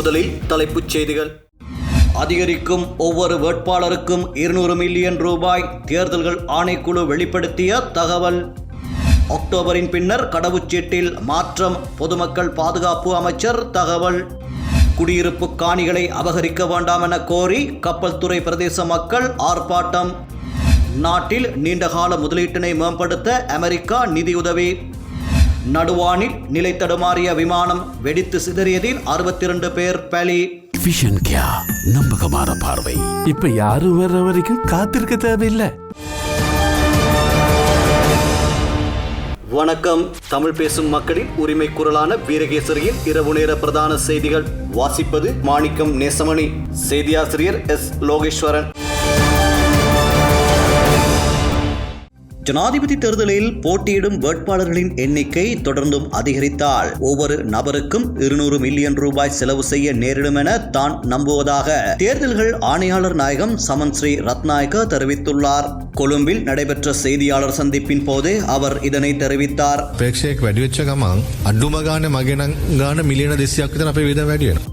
முதலில் தலைப்புச் செய்திகள். அதிகரிக்கும் ஒவ்வொரு வேட்பாளருக்கும் இருநூறு மில்லியன் ரூபாய் தேர்தல்கள் ஆணைக்குழு வெளிப்படுத்திய தகவல். அக்டோபரின் பின்னர் கடவுச்சீட்டில் மாற்றம் பொதுமக்கள் பாதுகாப்பு அமைச்சர் தகவல். குடியிருப்பு காணிகளை அபகரிக்க வேண்டாம் என கோரி கப்பல் துறை பிரதேச மக்கள் ஆர்ப்பாட்டம். நாட்டில் நீண்டகால முதலீட்டினை மேம்படுத்த அமெரிக்கா நிதியுதவி. நடுவானில் நிலை தடுமாறிய விமானம் வெடித்து சிதறியதில் அறுபத்தி இரண்டு பேர் பலி. விஷன் கியா நம்பகமான பார்வை. இப்ப யாரும் வர்ற வரைக்கும் காத்திருக்க தேவையில்லை. வணக்கம். தமிழ் பேசும் மக்களின் உரிமை குரலான வீரகேசரியின் இரவு நேர பிரதான செய்திகள். வாசிப்பது மாணிக்கம் நேசமணி. செய்தியாசிரியர் எஸ். லோகேஸ்வரன். ஜனாதிபதி தேர்தலில் போட்டியிடும் வேட்பாளர்களின் எண்ணிக்கை தொடர்ந்தும் அதிகரித்தால் ஒவ்வொரு நபருக்கும் இருநூறு மில்லியன் ரூபாய் செலவு செய்ய நேரிடும் என தான் நம்புவதாக தேர்தல்கள் ஆணையாளர் நாயகம் சமன் ஸ்ரீ ரத்நாயக்க தெரிவித்துள்ளார். கொழும்பில் நடைபெற்ற செய்தியாளர் சந்திப்பின் போது அவர் இதனை தெரிவித்தார்.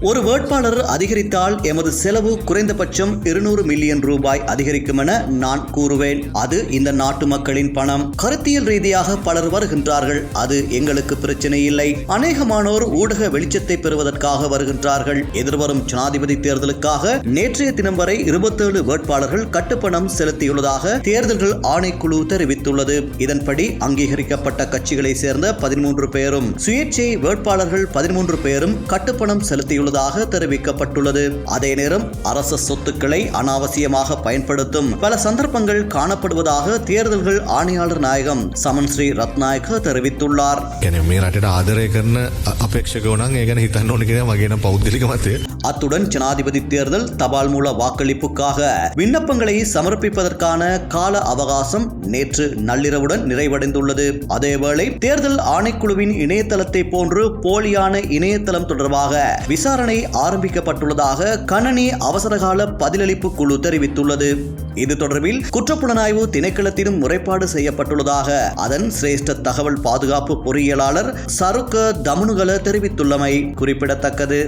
ஒரு வேட்பாளர் அதிகரித்தால் எமது செலவு குறைந்தபட்சம் இருநூறு மில்லியன் ரூபாய் அதிகரிக்கும் என நான் கூறுவேன். அது இந்த நாட்டு மக்களின் பணம். கருத்தியல் ரீதியாக பலர் வருகின்றார்கள். அது எங்களுக்கு பிரச்சனை இல்லை. அநேகமானோர் ஊடக வெளிச்சத்தை பெறுவதற்காக வருகின்றார்கள். எதிர்வரும் ஜனாதிபதி தேர்தலுக்காக நேற்றைய தினம் வரை இருபத்தேழு வேட்பாளர்கள் கட்டுப்பணம் செலுத்தியுள்ளதாக தேர்தல்கள் ஆணைக்குழு தெரிவித்துள்ளது இதன்படி அங்கீகரிக்கப்பட்ட கட்சிகளை சேர்ந்த பதிமூன்று பேரும் சுயேட்சை வேட்பாளர்கள் பதிமூன்று பேரும் கட்டுப்பணம் செலுத்தியுள்ளதாக தெரிவிக்கப்பட்டுள்ளது அதே நேரம் அரச சொத்துக்களை அனாவசியமாக பயன்படுத்தும் பல சந்தர்ப்பங்கள் காணப்படுவதாக தேர்தல்கள் ஆணையாளர் நாயகம் சமன் ஸ்ரீ ரத்நாயக்க தெரிவித்துள்ளார் ගැන මේ රටට ආදරය කරන අපේක්ෂකවනන් ඒගැන හිතන්න ඕන කියෙන මගේන පෞද්ගලික මතය. அத்துடன் ஜனாதிபதி தேர்தல் தபால் மூல வாக்களிப்புக்காக விண்ணப்பங்களை சமர்ப்பிப்பதற்கான கால அவகாசம் நேற்று நள்ளிரவுடன் நிறைவடைந்துள்ளது. அதேவேளை தேர்தல் ஆணைக்குழுவின் இணையதளத்தை போன்று போலியான இணையதளம் தொடர்பாக விசாரணை ஆரம்பிக்கப்பட்டுள்ளதாக கணனி அவசரகால பதிலளிப்பு குழு தெரிவித்துள்ளது. இது தொடர்பில் குற்றப்புலனாய்வு திணைக்களத்திலும் முறைப்பாடு செய்யப்பட்டுள்ளதாக அதன் சிரேஷ்ட தகவல் பாதுகாப்பு பொறியியலாளர் சருக்க தமனுகல தெரிவித்துள்ளமை குறிப்பிடத்தக்கது.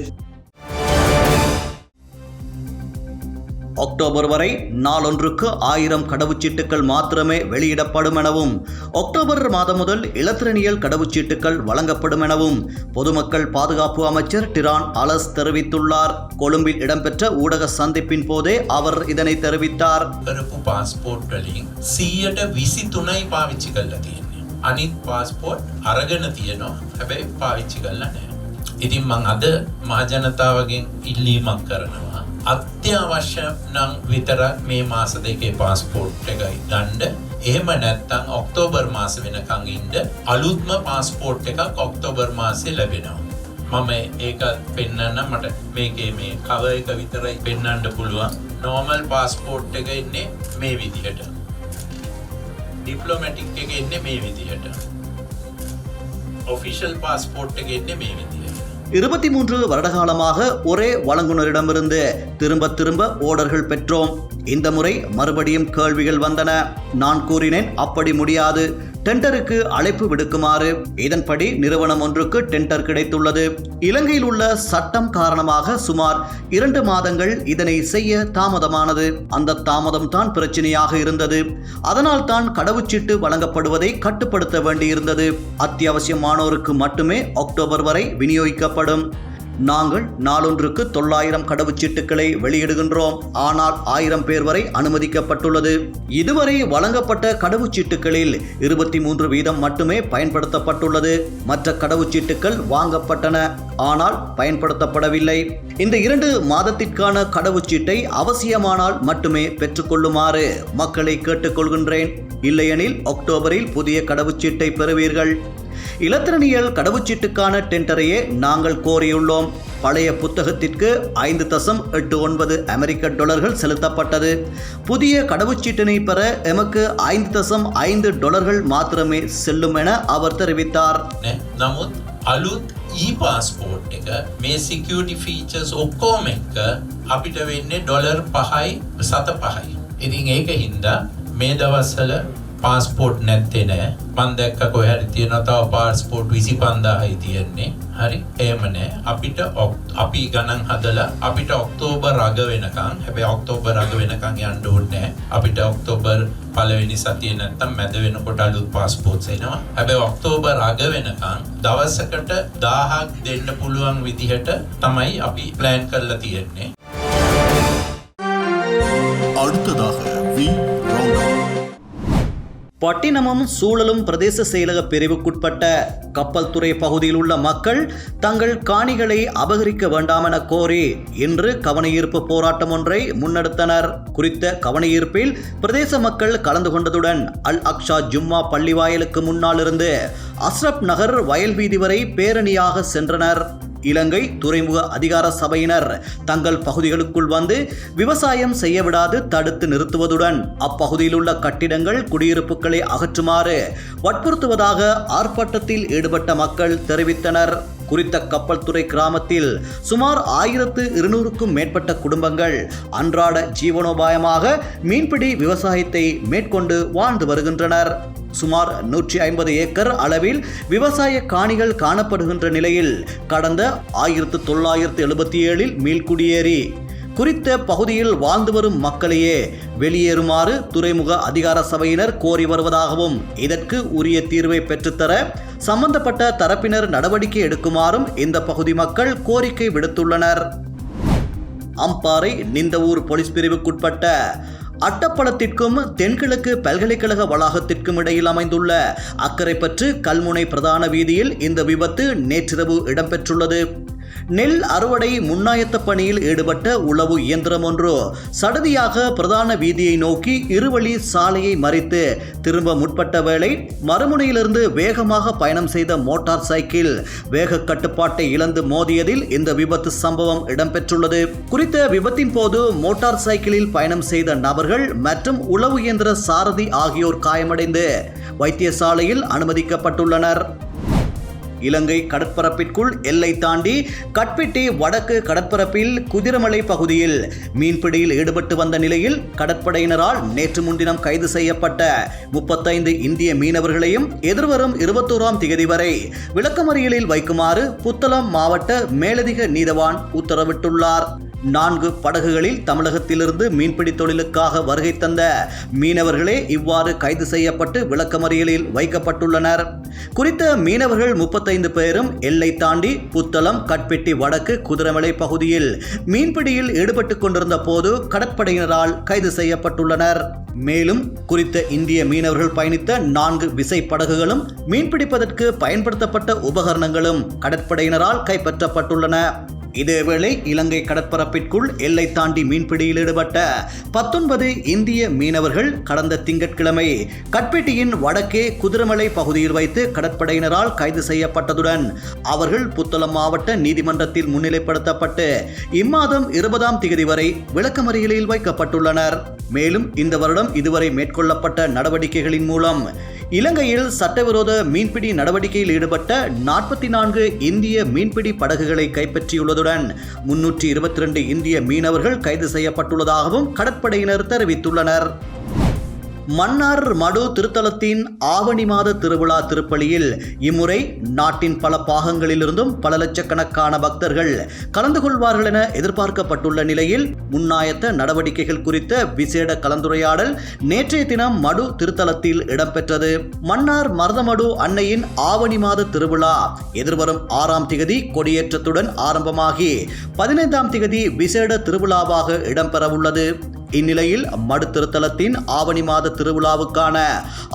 அக்டோபர் வரை நாளொன்றுக்கு ஆயிரம் கடவுச்சீட்டுகள் மாத்திரமே வெளியிடப்படும் எனவும் அக்டோபர் மாதம் முதல் இலத்திரனியல் கடவுச்சீட்டுகள் வழங்கப்படும் எனவும் பொதுமக்கள் பாதுகாப்பு அமைச்சர் டிரான் அலஸ் தெரிவித்துள்ளார் கொழும்பில் இடம்பெற்ற ஊடக சந்திப்பின் போதே அவர் இதனை தெரிவித்தார் කරපු පාස්පෝට් වලින් සීයට විසි තුනයි පාවිච්චි කල්ල තියෙන්නේ. අනිත් පාස්පෝට් අරගෙන තියනවා හැබැයි පාවිච්චි කල්ල නෑ. ඉතින් මං අද මහජනතාවගෙන් ඉල්ලීමක් කරනවා. අත්‍යවශ්‍ය නං විතරක් මේ මාස දෙකේ පාස්පෝට් එකයි ගණ්ඩ එහෙම නැත්තං ඔක්තෝබර් මාස වෙනකං ඉන්ඩ අලුත්ම පාස්පෝට් එකක් ඔක්තෝබර් මාසේ ලැබෙනවා. මම ඒක පෙන්නන්න මට මේකේ මේ කව එක විතරයි පෙන්නන්න පුළුවන්. නෝමල් පාස්පෝට් එක එන්නේ මේ විදිහට. ඩිප්ලොමැටික් එක එන්නේ මේ විදිහට. ඔෆිෂල් පාස්පෝට් එක එන්නේ මේ විදිහට. இருபத்தி மூன்று வருடகாலமாக ஒரே வழங்குனரிடமிருந்து திரும்ப திரும்ப ஓடர்கள் பெற்றோம். இந்த முறை மறுபடியும் கேள்விகள் வந்தன. நான் கூறினேன் அப்படி முடியாது. டெண்டருக்கு அழைப்பு விடுக்குமாறு இதன்படி நிறுவனம் ஒன்றுக்கு டெண்டர் கிடைத்துள்ளது. இலங்கையில் உள்ள சட்டம் காரணமாக சுமார் இரண்டு மாதங்கள் இதனை செய்ய தாமதமானது. அந்த தாமதம் தான் பிரச்சனையாக இருந்தது. அதனால் தான் கடவுச்சீட்டு வழங்கப்படுவதை கட்டுப்படுத்த வேண்டியிருந்தது. அத்தியாவசியமானோருக்கு மட்டுமே அக்டோபர் வரை விநியோகிக்கப்படும். நாங்கள் நாளொன்றுக்கு தொள்ளாயிரம் கடவுச்சீட்டுகளை வெளியிடுகின்றோம். ஆனால் ஆயிரம் பேர் வரை அனுமதிக்கப்பட்டுள்ளது. இதுவரை வழங்கப்பட்ட கடவுச்சீட்டுகளில் இருபத்தி மூன்று வீதம் மட்டுமே பயன்படுத்தப்பட்டுள்ளது. மற்ற கடவுச்சீட்டுகள் வாங்கப்பட்டன. ஆனால் பயன்படுத்தப்படவில்லை. இந்த இரண்டு மாதத்திற்கான கடவுச்சீட்டை அவசியமானால் மட்டுமே பெற்றுக்கொள்ளுமாறு மக்களை கேட்டுக்கொள்கின்றேன். இல்லையெனில் அக்டோபரில் புதிய கடவுச்சீட்டை பெறுவீர்கள். இலத்திரனியல் கடவுச்சீட்டுக்கான டெண்டரையே நாங்கள் கோரியுள்ளோம் பழைய புத்தகத்திற்கு ஐந்து தசம் எட்டு ஒன்பது அமெரிக்க டாலர்கள் செலுத்தப்பட்டது புதிய கடவுச்சீட்டினை பெற எமக்கு ஐந்து தசம் ஐந்து டாலர்கள் மாத்திரமே செல்லும் என அவர் தெரிவித்தார் නෑ නමුත් අලුත් ඊ පාස්පෝට් එක මේ සිකියටි ෆීචර්ස් ඔක්කෝම එක්ක අපිට වෙන්නේ ඩොලර් පහයි සත පහයි. ඉතින් ඒක හින්දා මේ දවස්සල පාස්පෝට් නැත්තේ නෑ. මන් දැක්ක කොහැරි තියෙන තව පාස්පෝට් විසි පන්දාහයි තියෙන්නේ. හරි? ඒම නෑ. අපිට අපි ගණන් හදලා අපිට ඔක්තෝබර් රග වෙනකං හැබැයි ඔක්තෝබර් රග වෙනකං යන්න ඕන්නෑ අපිට ඔක්තෝබර් පලවෙනි සතිය නැත්තම් මැද වෙනකොට අලුත් පාස්පෝට් එනවා. හැබැයි ඔක්තෝබර් අග වෙනකන් දවසකට 1000ක් දෙන්න පුළුවන් විදිහට තමයි අපි ප්ලෑන් කරලා තියෙන්නේ. අර්ථදාහ වී பட்டினமும் சூழலும் பிரதேச செயலக பிரிவுக்குட்பட்ட கப்பல் துறை பகுதியில் உள்ள மக்கள் தங்கள் காணிகளை அபகரிக்க வேண்டாம் என கோரி இன்று கவனஈர்ப்பு போராட்டம் ஒன்றை முன்னெடுத்தனர். குறித்த கவனஈர்ப்பில் பிரதேச மக்கள் கலந்து கொண்டதுடன் அல் அக்ஷா ஜும்மா பள்ளிவாயலுக்கு முன்னால் இருந்து அஸ்ரப் நகர் வயல்வீதி வரை பேரணியாக சென்றனர். இலங்கை துறைமுக அதிகார சபையினர் தங்கள் பகுதிகளுக்குள் வந்து விவசாயம் செய்யவிடாது தடுத்து நிறுத்துவதுடன் அப்பகுதியில் உள்ள கட்டிடங்கள் குடியிருப்புகளை அகற்றுமாறு வற்புறுத்துவதாக ஆர்ப்பாட்டத்தில் ஈடுபட்ட மக்கள் தெரிவித்தனர். குறித்த கப்பல் துறை கிராமத்தில் சுமார் ஆயிரத்து இருநூறுக்கும் மேற்பட்ட குடும்பங்கள் அன்றாட ஜீவனோபாயமாக மீன்பிடி விவசாயத்தை மேற்கொண்டு வாழ்ந்து வருகின்றனர். சுமார் நூற்றி ஐம்பது ஏக்கர் அளவில் விவசாய காணிகள் காணப்படுகின்ற நிலையில் கடந்த ஆயிரத்து தொள்ளாயிரத்து எழுபத்தி ஏழில் மீள்குடியேறி. குறித்த பகுதியில் வாழ்ந்து வரும் மக்களையே வெளியேறுமாறு துறைமுக அதிகார சபையினர் கோரி வருவதாகவும் இதற்கு உரிய தீர்வை பெற்றுத்தர சம்பந்தப்பட்ட தரப்பினர் நடவடிக்கை எடுக்குமாறும் இந்த பகுதி மக்கள் கோரிக்கை விடுத்துள்ளனர். அம்பாறை நிந்தவூர் போலீஸ் பிரிவுக்குட்பட்ட அட்டப்பளத்திற்கும் தென்கிழக்கு பல்கலைக்கழக வளாகத்திற்கும் இடையில் அமைந்துள்ள அக்கரைப்பற்று கல்முனை பிரதான வீதியில் இந்த விபத்து நேற்றிரவு இடம்பெற்றுள்ளது. நெல் அறுவடை முன்னாயத்த பணியில் ஈடுபட்ட உளவு இயந்திரம் ஒன்று. சடதியாக பிரதான வீதியை நோக்கி இருவழி சாலையை மறித்து திரும்ப முற்பட்ட வேளை மறுமுனையிலிருந்து வேகமாக பயணம் செய்த மோட்டார் சைக்கிள் வேக கட்டுப்பாட்டை இழந்து மோதியதில் இந்த விபத்து சம்பவம் இடம்பெற்றுள்ளது. குறித்த விபத்தின் போது மோட்டார் சைக்கிளில் பயணம் செய்த நபர்கள் மற்றும் உளவு இயந்திர சாரதி ஆகியோர் காயமடைந்து வைத்தியசாலையில் அனுமதிக்கப்பட்டுள்ளனர். இலங்கை கடற்பரப்பிற்குள் எல்லை தாண்டி கட்பிட்டி வடக்கு கடற்பரப்பில் குதிரமலை பகுதியில் மீன்பிடியில் ஈடுபட்டு வந்த நிலையில் கடற்படையினரால் நேற்று முன்தினம் கைது செய்யப்பட்ட முப்பத்தைந்து இந்திய மீனவர்களையும் எதிர்வரும் இருபத்தோராம் தேதி வரை விளக்கமறியலில் வைக்குமாறு புத்தளம் மாவட்ட மேலதிக நீதவான் உத்தரவிட்டுள்ளார். நான்கு படகுகளில் தமிழகத்திலிருந்து மீன்பிடி தொழிலுக்காக வருகை தந்த மீனவர்களே இவ்வாறு கைது செய்யப்பட்டு விளக்கமறியலில் வைக்கப்பட்டுள்ளனர். குறித்த மீனவர்கள் முப்பத்தி முப்பத்தைந்து பேரும் எல்லை தாண்டி புத்தளம் கட்பெட்டி வடக்கு குதிரமலை பகுதியில். மீன்பிடியில் ஈடுபட்டு கொண்டிருந்த போது கடற்படையினரால் கைது செய்யப்பட்டுள்ளனர். மேலும் குறித்த இந்திய மீனவர்கள் பயணித்த நான்கு விசை படகுகளும் மீன்பிடிப்பதற்கு பயன்படுத்தப்பட்ட உபகரணங்களும் கடற்படையினரால் கைப்பற்றப்பட்டுள்ளன. இதேவேளை இலங்கை கடற்பரப்பிற்குள் எல்லை தாண்டி மீன்பிடியில் ஈடுபட்ட பத்தொன்பது இந்திய மீனவர்கள் கடந்த திங்கட்கிழமை கட்பெட்டியின் வடக்கே குதிரமலை பகுதியில் வைத்து கடற்படையினரால் கைது செய்யப்பட்டதுடன் அவர்கள் புத்தளம் மாவட்ட நீதிமன்றத்தில் முன்னிலைப்படுத்தப்பட்டு இம்மாதம் இருபதாம் தேதி வரை விளக்கமறியலில் வைக்கப்பட்டுள்ளனர். மேலும் இந்த வருடம் இதுவரை மேற்கொள்ளப்பட்ட நடவடிக்கைகளின் மூலம் இலங்கையில் சட்டவிரோத மீன்பிடி நடவடிக்கையில் ஈடுபட்ட நாற்பத்தி நான்கு இந்திய மீன்பிடி படகுகளை கைப்பற்றியுள்ளதுடன் முன்னூற்றி இருபத்தி ரெண்டு இந்திய மீனவர்கள் கைது செய்யப்பட்டுள்ளதாகவும் கடற்படையினர் தெரிவித்துள்ளனர். மன்னார் மடு திருத்தலத்தின் ஆவணி மாத திருவிழா திருப்பலியில் இம்முறை நாட்டின் பல பாகங்களிலிருந்தும் பல லட்சக்கணக்கான பக்தர்கள் கலந்து கொள்வார்கள் என எதிர்பார்க்கப்பட்டுள்ள நிலையில் முன்னாயத்த நடவடிக்கைகள் குறித்த விசேட கலந்துரையாடல் நேற்றைய தினம் மடு திருத்தலத்தில் இடம்பெற்றது. மன்னார் மருதமடு அன்னையின் ஆவணி மாத திருவிழா எதிர்வரும் ஆறாம் திகதி கொடியேற்றத்துடன் ஆரம்பமாகி பதினைந்தாம் திகதி விசேட திருவிழாவாக இடம்பெறவுள்ளது. இந்நிலையில் மடுத்திருத்தலத்தின் ஆவணி மாத திருவிழாவுக்கான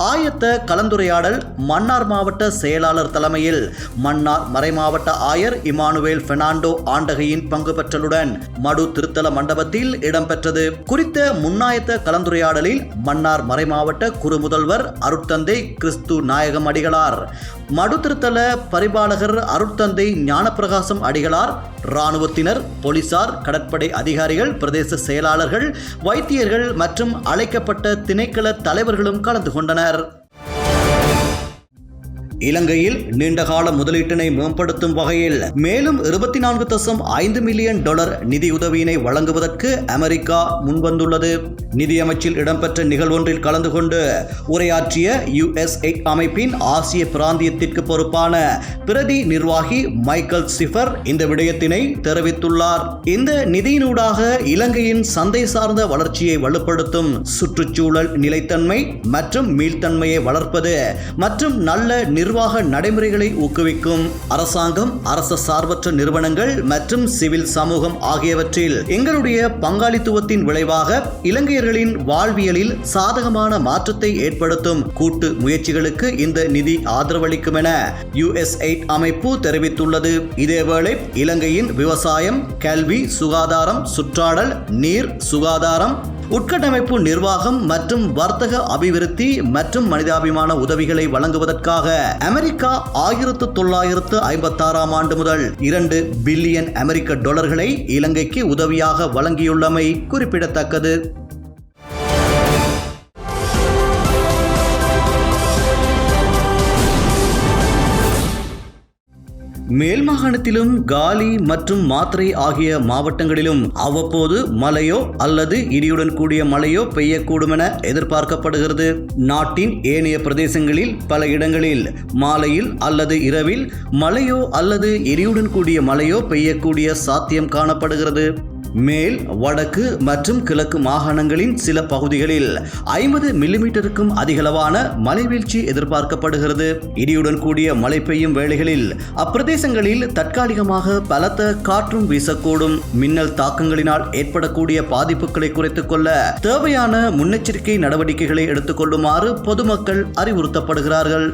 ஆயத்த கலந்துரையாடல் மன்னார் மாவட்ட செயலாளர் தலைமையில். மன்னார் மறைமாவட்ட ஆயர் இமானுவேல் பெர்னாண்டோ ஆண்டகையின் பங்கு பெற்றலுடன் மடு திருத்தல மண்டபத்தில் இடம்பெற்றது. குறித்த முன்னாயத்த கலந்துரையாடலில் மன்னார் மறைமாவட்ட குரு முதல்வர் அருட்தந்தை கிறிஸ்து நாயகம் அடிகளார். மடு திருத்தல பரிபாலகர் அருட்தந்தை ஞானப்பிரகாசம் அடிகளார். இராணுவத்தினர் போலீசார் கடற்படை அதிகாரிகள் பிரதேச செயலாளர்கள் வைத்தியர்கள் மற்றும் அழைக்கப்பட்ட திணைக்கள தலைவர்களும் கலந்து கொண்டனர். இலங்கையில் நீண்டகால முதலீட்டினை மேம்படுத்தும் வகையில் மேலும் இருபத்தி நான்கு தசம் ஐந்து மில்லியன் டாலர் நிதியுதவியினை வழங்குவதற்கு அமெரிக்கா முன்வந்துள்ளது. நிதியமைச்சில் இடம்பெற்ற நிகழ்வொன்றில் கலந்து கொண்டு உரையாற்றிய யுஎஸ்ஏ அமைப்பின் ஆசிய பிராந்தியத்திற்கு பொறுப்பான பிரதி நிர்வாகி மைக்கேல் சிஃபர் இந்த விடயத்தினை தெரிவித்துள்ளார். இந்த நிதியினூடாக இலங்கையின் சந்தை சார்ந்த வளர்ச்சியை வலுப்படுத்தும் சுற்றுச்சூழல் நிலைத்தன்மை மற்றும் மீள்தன்மையை வளர்ப்பது மற்றும் நல்ல நிர்வாக நடைமுறைகளை ஊக்குவிக்கும் அரசாங்கம் அரச சார்பற்ற நிறுவனங்கள் மற்றும் சிவில் சமூகம் ஆகியவற்றில் எங்களுடைய பங்காளித்துவத்தின் விளைவாக இலங்கையர்களின் வாழ்வியலில் சாதகமான மாற்றத்தை ஏற்படுத்தும் கூட்டு முயற்சிகளுக்கு இந்த நிதி ஆதரவளிக்கும் என யுஎஸ்எய்ட் அமைப்பு தெரிவித்துள்ளது. இதேவேளை இலங்கையின் விவசாயம் கல்வி சுகாதாரம் சுற்றாடல் நீர் சுகாதாரம் உட்கட்டமைப்பு நிர்வாகம் மற்றும் வர்த்தக அபிவிருத்தி மற்றும் மனிதாபிமான உதவிகளை வழங்குவதற்காக அமெரிக்கா ஆயிரத்து தொள்ளாயிரத்து ஐம்பத்தாறாம் ஆண்டு முதல் இரண்டு பில்லியன் அமெரிக்க டாலர்களை இலங்கைக்கு உதவியாக வழங்கியுள்ளமை குறிப்பிடத்தக்கது. மேல் மாகாணத்திலும் காலி மற்றும் மாத்திரை ஆகிய மாவட்டங்களிலும் அவ்வப்போது மழையோ அல்லது இடியுடன் கூடிய மழையோ பெய்யக்கூடும் என எதிர்பார்க்கப்படுகிறது. நாட்டின் ஏனைய பிரதேசங்களில் பல இடங்களில் மாலையில் அல்லது இரவில் மழையோ அல்லது இடியுடன் கூடிய மழையோ பெய்யக்கூடிய சாத்தியம் காணப்படுகிறது. மேல் வடக்கு மற்றும் கிழக்கு மாகாணங்களின் சில பகுதிகளில் ஐம்பது மில்லிமீட்டருக்கும் அதிகளவான மழைவீழ்ச்சி எதிர்பார்க்கப்படுகிறது. இடியுடன் கூடிய மழை பெய்யும் வேளைகளில் அப்பிரதேசங்களில் தற்காலிகமாக பலத்த காற்றும் வீசக்கூடும். மின்னல் தாக்கங்களினால் ஏற்படக்கூடிய பாதிப்புகளை குறைத்துக் கொள்ள தேவையான முன்னெச்சரிக்கை நடவடிக்கைகளை எடுத்துக்கொள்ளுமாறு பொதுமக்கள் அறிவுறுத்தப்படுகிறார்கள்.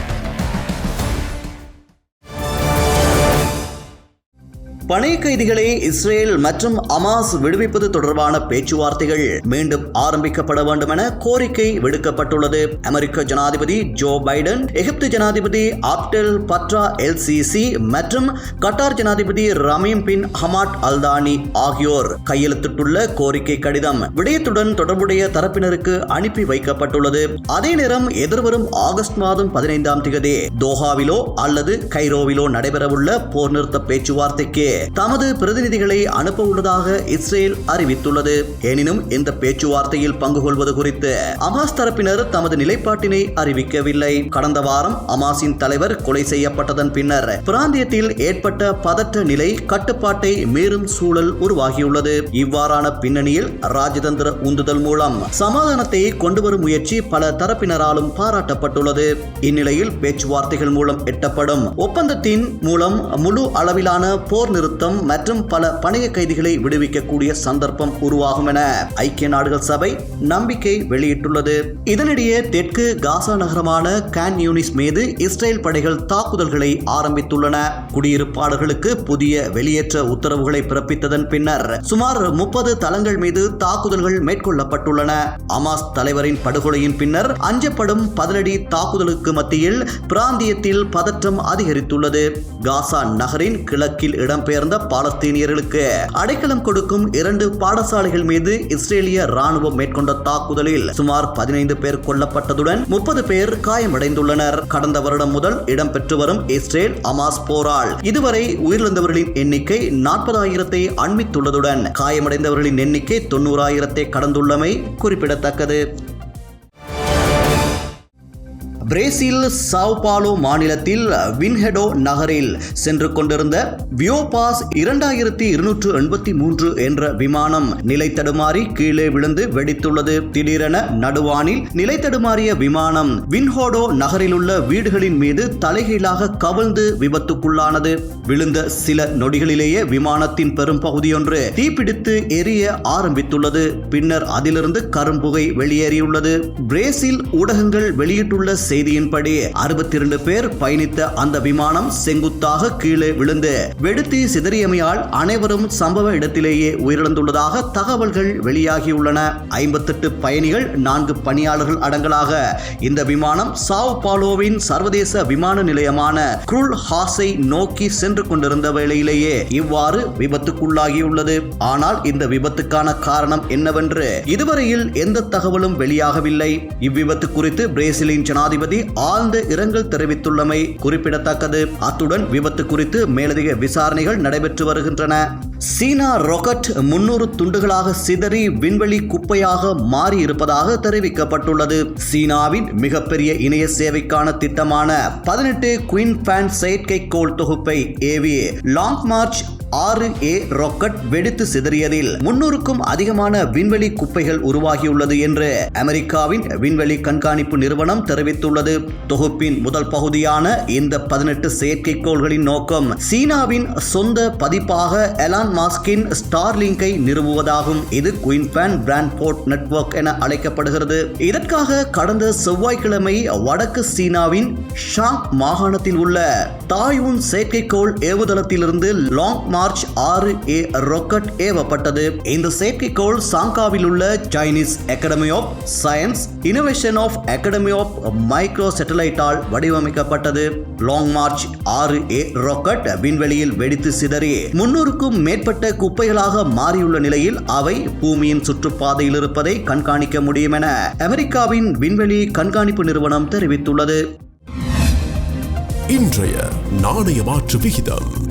பணைய கைதிகளை இஸ்ரேல் மற்றும் அமாஸ் விடுவிப்பது தொடர்பான பேச்சுவார்த்தைகள் மீண்டும் ஆரம்பிக்கப்பட வேண்டும் என கோரிக்கை விடுக்கப்பட்டுள்ளது. அமெரிக்க ஜனாதிபதி ஜோ பைடன் எகிப்து ஜனாதிபதி அப்டெல் பட்ரா எல் சிசி மற்றும் கட்டார் ஜனாதிபதி ரமீம் பின் ஹமாட் அல்தானி ஆகியோர் கையெழுத்திட்டுள்ள கோரிக்கை கடிதம் விடயத்துடன் தொடர்புடைய தரப்பினருக்கு அனுப்பி வைக்கப்பட்டுள்ளது. அதே நேரம் எதிர்வரும் ஆகஸ்ட் மாதம் பதினைந்தாம் தேதி தோஹாவிலோ அல்லது கைரோவிலோ நடைபெறவுள்ள போர் நிறுத்த பேச்சுவார்த்தைக்கு தமது பிரதிநிதிகளை அனுப்ப உள்ளதாக இஸ்ரேல் அறிவித்துள்ளது. எனினும் இந்த பேச்சுவார்த்தையில் பங்கு கொள்வது குறித்து அமாஸ் தரப்பினர் தமது நிலைப்பாட்டினை அறிவிக்கவில்லை. கடந்த வாரம் அமாஸின் தலைவர் கொலை செய்யப்பட்டதன் பின்னர் பிராந்தியத்தில் ஏற்பட்ட பதற்ற நிலை கட்டுப்பாட்டை மீறும் சூழல் உருவாகியுள்ளது. இவ்வாறான பின்னணியில் ராஜதந்திர உந்துதல் மூலம் சமாதானத்தை கொண்டுவரும் முயற்சி பல தரப்பினராலும் பாராட்டப்பட்டுள்ளது. இந்நிலையில் பேச்சுவார்த்தைகள் மூலம் எட்டப்படும் ஒப்பந்தத்தின் மூலம் முழு அளவிலான போர் நிறுத்தம் மற்றும் பல பணைய கைதிகளை விடுவிக்கக்கூடிய சந்தர்ப்பம் உருவாகும் என ஐக்கிய நாடுகள் சபை நம்பிக்கை வெளியிட்டுள்ளது. இதனிடையே தெற்கு காசா நகரமான கேன் யூனிஸ் மீது இஸ்ரேல் படைகள் தாக்குதல்களை ஆரம்பித்துள்ளன. குடியிருப்பாளர்களுக்கு புதிய வெளியேற்ற உத்தரவுகளை பிறப்பித்ததன் பின்னர் சுமார் முப்பது தளங்கள் மீது தாக்குதல்கள் மேற்கொள்ளப்பட்டுள்ளன. அமாஸ் தலைவரின் படுகொலையின் பின்னர் அஞ்சப்படும் பதிலடி தாக்குதலுக்கு மத்தியில் பிராந்தியத்தில் பதற்றம் அதிகரித்துள்ளது. காசா நகரின் கிழக்கில் இடம்பெற்ற இடம்பெயர்ந்த பாலஸ்தீனியர்களுக்கு அடைக்கலம் கொடுக்கும் இரண்டு பாடசாலைகள் மீது இஸ்ரேலிய ராணுவம் மேற்கொண்ட தாக்குதலில் சுமார் பதினைந்து பேர் கொல்லப்பட்டதுடன் முப்பது பேர் காயமடைந்துள்ளனர். கடந்த வருடம் முதல் இடம்பெற்று வரும் இஸ்ரேல் அமாஸ் போரால் இதுவரை உயிரிழந்தவர்களின் எண்ணிக்கை நாற்பதாயிரத்தை அண்மித்துள்ளதுடன் காயமடைந்தவர்களின் எண்ணிக்கை தொண்ணூறாயிரத்தை கடந்துள்ளமை குறிப்பிடத்தக்கது. பிரேசில் சாவ்பாலோ மாநிலத்தில் வின்ஹெடோ நகரில் சென்று கொண்டிருந்த வியோபாஸ் இரண்டாயிரத்தி இருநூற்று எண்பத்தி மூன்று என்ற விமானம் நிலை தடுமாறி கீழே விழுந்து வெடித்துள்ளது. திடீரென நடுவானில் நிலைத்தடுமாறிய விமானம் வின்ஹோடோ நகரில் உள்ள வீடுகளின் மீது தலைகீழாக கவிழ்ந்து விபத்துக்குள்ளானது. விழுந்த சில நொடிகளிலேயே விமானத்தின் பெரும் பகுதியொன்று தீப்பிடித்து எரிய ஆரம்பித்துள்ளது. பின்னர் அதிலிருந்து கரும்புகை வெளியேறியுள்ளது. பிரேசில் ஊடகங்கள் வெளியிட்டுள்ள செய்தியின்படி அறுபத்தி இரண்டு பேர் பயணித்த அந்த விமானம் செங்குத்தாக கீழே விழுந்து வெடித்து சிதறியமையால் அனைவரும் சம்பவ இடத்திலேயே உயிரிழந்துள்ளதாக தகவல்கள் வெளியாகியுள்ளன. ஐம்பத்தெட்டு பயணிகள் நான்கு பணியாளர்கள் அடங்கலாக இந்த விமானம் சாவ் பாலோவின் சர்வதேச விமான நிலையமான குருள் ஹாஸை நோக்கி சென்று கொண்டிருந்த வேளையிலேயே இவ்வாறு விபத்துக்குள்ளாகியுள்ளது. ஆனால் இந்த விபத்துக்கான காரணம் என்னவென்று இதுவரையில் எந்த தகவலும் வெளியாகவில்லை. இவ்விபத்து குறித்து பிரேசிலின் ஜனாதிபதி ஆழ்ந்த இரங்கல் தெரிவித்துள்ளமை குறிப்பிடத்தக்கது. அத்துடன் விபத்து குறித்து மேலதிக விசாரணைகள் நடைபெற்று வருகின்றன. சீனா ராக்கெட் முன்னூறு துண்டுகளாக சிதறி விண்வெளி குப்பையாக மாறி இருப்பதாக தெரிவிக்கப்பட்டுள்ளது. சீனாவின் மிகப்பெரிய இணைய சேவைக்கான திட்டமான பதினெட்டு குயின் ஃபேன் செயற்கைக்கோள் தொகுப்பை ஏவி லாங் மார்ச் ஆறு ஏ ராக்கெட் வெடித்து சிதறியதில் முன்னூறுக்கும் அதிகமான விண்வெளி குப்பைகள் உருவாகியுள்ளது என்று அமெரிக்காவின் விண்வெளி கண்காணிப்பு நிறுவனம் தெரிவித்துள்ளது. தொகுப்பின் முதல் பகுதியான இந்த பதினெட்டு செயற்கைக்கோள்களின் நோக்கம் சீனாவின் சொந்த பதிப்பாக எலான் மாஸ்கின் ஸ்டார்லிங்கை நிறுவுவதாகும். இது குயின்பேன் பிராண்ட்போர்ட் நெட்வொர்க் என அழைக்கப்படுகிறது. இதற்காக கடந்த செவ்வாய்க்கிழமை வடக்கு சீனாவின் ஷாங் மாகாணத்தில் உள்ள தாயூன் செயற்கைக்கோள் ஏவுதளத்திலிருந்து லாங் மார்ச் ஆறு ஏ ராக்கெட் ஏவப்பட்டது. இந்த செயற்கைக்கோள் சாங்காவில் உள்ள Chinese academy of science innovation of academy of micro சேட்டலைட்டால் வடிவமைக்கப்பட்டது. லாங் மார்ச் ஆறு ஏ ராக்கெட் விண்வெளியில் வெடித்து சிதறி முன்னூறுக்கும் மேற்பட்ட குப்பைகளாக மாறியுள்ள நிலையில் அவை பூமியின் சுற்றுப்பாதையில் இருப்பதை கண்காணிக்க முடியும் என அமெரிக்காவின் விண்வெளி கண்காணிப்பு நிறுவனம் தெரிவித்துள்ளது. இன்றைய நாணய மாற்று விகிதம்